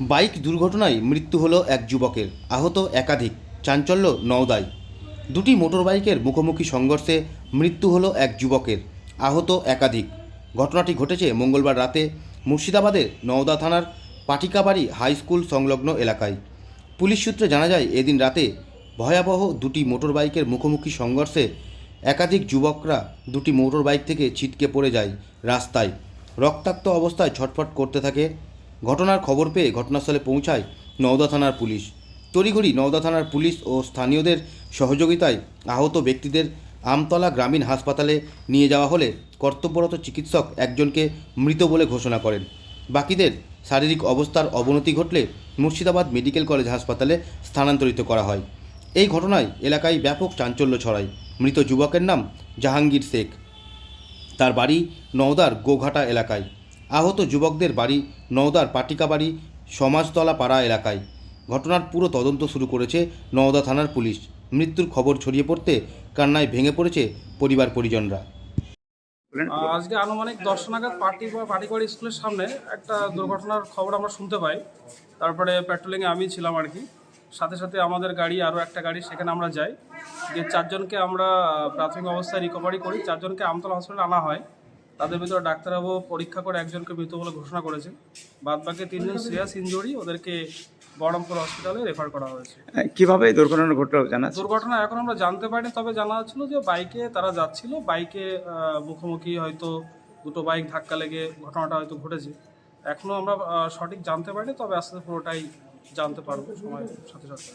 Bike দুর্ঘটনায় মৃত্যু হলো এক যুবকের, আহত একাধিক, চাঞ্চল্য নওদায়। দুটি মোটরবাইকের মুখোমুখি সংঘর্ষে মৃত্যু হলো এক যুবকের, আহত একাধিক। ঘটনাটি ঘটেছে মঙ্গলবার রাতে মুর্শিদাবাদের নওদা থানার পাটিকাবাড়ি হাই স্কুল সংলগ্ন এলাকায়। পুলিশ সূত্রে জানা যায়, এদিন রাতে ভয়াবহ দুটি মোটরবাইকের মুখোমুখি সংঘর্ষে একাধিক যুবকরা দুটি মোটরবাইক থেকে ছিটকে পড়ে যায় রাস্তায়। রক্তাক্ত অবস্থায় ছটফট করতে থাকে ঘটনার খবর পেয়ে ঘটনাস্থলে পৌঁছায় নওদা থানার পুলিশ। তড়িঘড়ি নওদা থানার পুলিশ ও স্থানীয়দের সহযোগিতায় আহত ব্যক্তিদের আমতলা গ্রামীণ হাসপাতালে নিয়ে যাওয়া হলে কর্তব্যরত চিকিৎসক একজনকে মৃত বলে ঘোষণা করেন। বাকিদের শারীরিক অবস্থার অবনতি ঘটলে মুর্শিদাবাদ মেডিকেল কলেজ হাসপাতালে স্থানান্তরিত করা হয়। এই ঘটনায় এলাকায় ব্যাপক চাঞ্চল্য ছড়ায়। মৃত যুবকের নাম জাহাঙ্গীর শেখ। তার বাড়ি নওদার গোঘাটা এলাকায়। আহত যুবকদের বাড়ি নওদার পাটিকাবাড়ি সমাজতলা পাড়া এলাকায়। ঘটনার পুরো তদন্ত শুরু করেছে নওদা থানার পুলিশ। মৃত্যুর খবর ছড়িয়ে পড়তে কান্নায় ভেঙে পড়েছে পরিবার পরিজনরা। আজকে আনুমানিক দশ নাগাদ পার্টি বা পাটিকড়ি স্কুলের সামনে একটা দুর্ঘটনার খবর আমরা শুনতে পাই। তারপরে পেট্রোলিংয়ে আমি ছিলাম আর কি। সাথে সাথে আমাদের গাড়ি আরও একটা গাড়ি সেখানে আমরা যাই। যে চারজনকে আমরা প্রাথমিক অবস্থায় রিকভারি করি। চারজনকে আমতলা হসপিটালে আনা হয়। তাদের ভিতরে ডাক্তারবাবু পরীক্ষা করে একজনকে মৃত বলে ঘোষণা করেছে। বাদ বাকি তিনজন সিরিয়াস ইনজুরি ওদেরকে বহরমপুর হসপিটালে রেফার করা হয়েছে। কীভাবে এই দুর্ঘটনা ঘটলো জানা দুর্ঘটনা এখন আমরা জানতে পারিনি তবে জানা যাচ্ছিল যে বাইকে তারা যাচ্ছিল বাইকে মুখোমুখি হয়তো দুটো বাইক ধাক্কা লেগে ঘটনাটা হয়তো ঘটেছে। এখনও আমরা সঠিক জানতে পারিনি তবে আস্তে পুরোটাই জানতে পারব সময়ের সাথে সাথে।